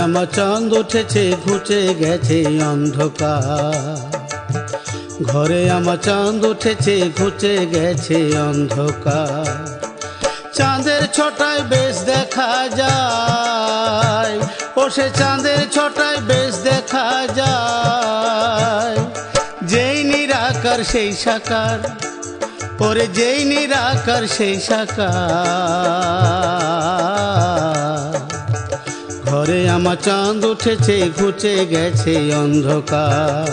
আমার চাঁদ উঠেছে, ঘুচে গেছে অন্ধকার। ঘরে আমার চাঁদ উঠেছে, ঘুচে গেছে অন্ধকার। চাঁদের ছটায় বেশ দেখা যায়, ও সে চাঁদের ছটায় বেশ দেখা যায়। যেই নিরাকার সেই সাকার পরে যেই নিরাকার সেই সাকার। ঘরে আমার চাঁদ উঠেছে ঘুচে গেছে অন্ধকার।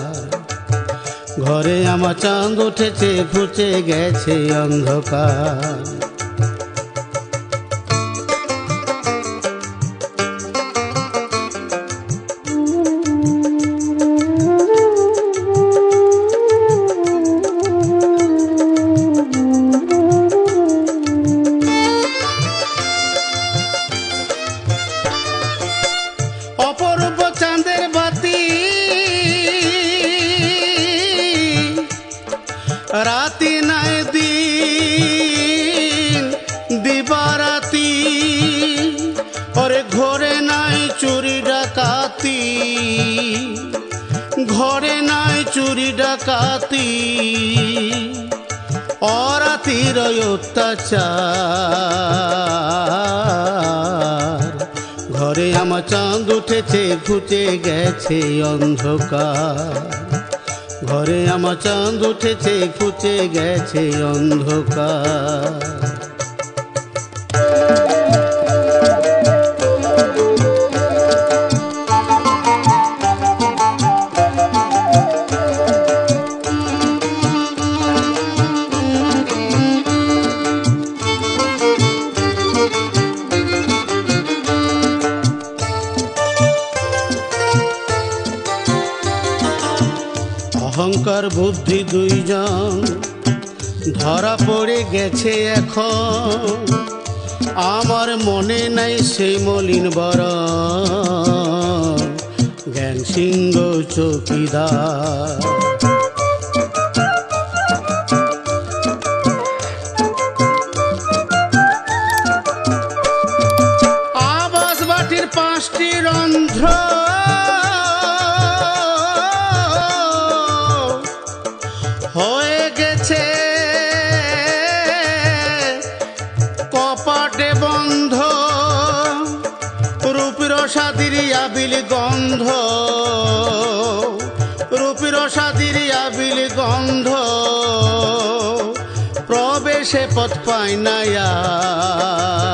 ঘরে আমার চাঁদ উঠেছে ঘুচে গেছে অন্ধকার। রাতি নাই দিন, দিবারাতি। ওরে ঘরে নাই চুরি ডাকাতি, ঘরে নাই চুরি ডাকাতি। অরাতির অত্যাচার। ঘরে আমার চাঁদ উঠেছে, ঘুচে গেছে অন্ধকার। ঘরে আমার চাঁদ উঠেছে ফুচে গেছে অন্ধকার। অহংকার বুদ্ধি দুইজন। ধরা পড়ে গেছে এখন। আমার মনে নাই সেই মলিন বর জ্ঞান সিংহ চৌকিদার। সাদির আবিল গন্ধ রূপের সাদির আবিল গন্ধ, প্রবেশে পথ পায় না আর।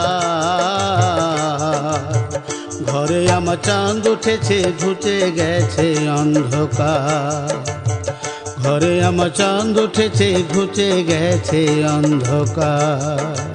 ঘরে আমার চাঁদ উঠেছে, ঘুচে গেছে অন্ধকার ঘরে আমার চাঁদ উঠেছে, ঘুচে গেছে অন্ধকার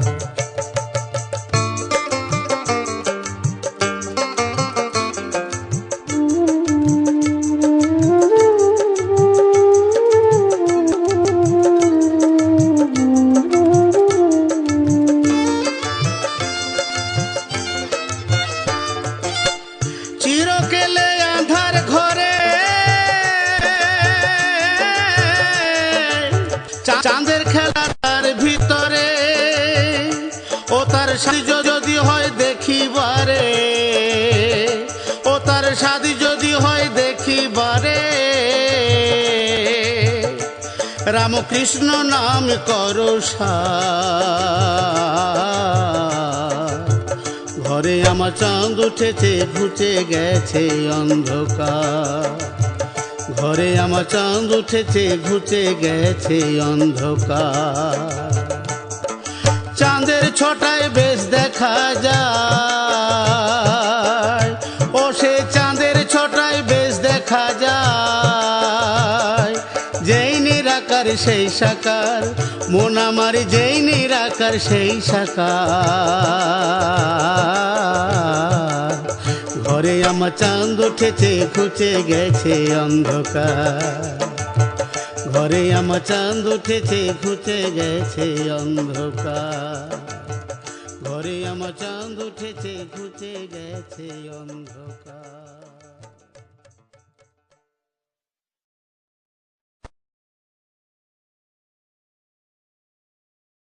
খেলা তার ভিতরে ও তার সাজ যদি হয় দেখিবারে, ও তার সাদি যদি হয় দেখিবারে রামকৃষ্ণ নাম করো। ঘরে আমার চাঁদ উঠেছে, ঘুচে গেছে অন্ধকার ঘরে আমার চাঁদ উঠেছে, ঘুচে গেছে অন্ধকার। চাঁদের ছটায় বেশ দেখা যায়, ও সে চাঁদের ছটায় বেশ দেখা যায়। যেই নিরাকার সেই সাকার, মন আমার যেই নিরাকার সেই সাকার। ঘরে আমার চাঁদ উঠেছে ঘুচে গেছে অন্ধকার। ঘরে আমার চাঁদ উঠেছে ঘুচে গেছে অন্ধকার। ঘরে আমার চাঁদ উঠেছে ঘুচে গেছে অন্ধকার।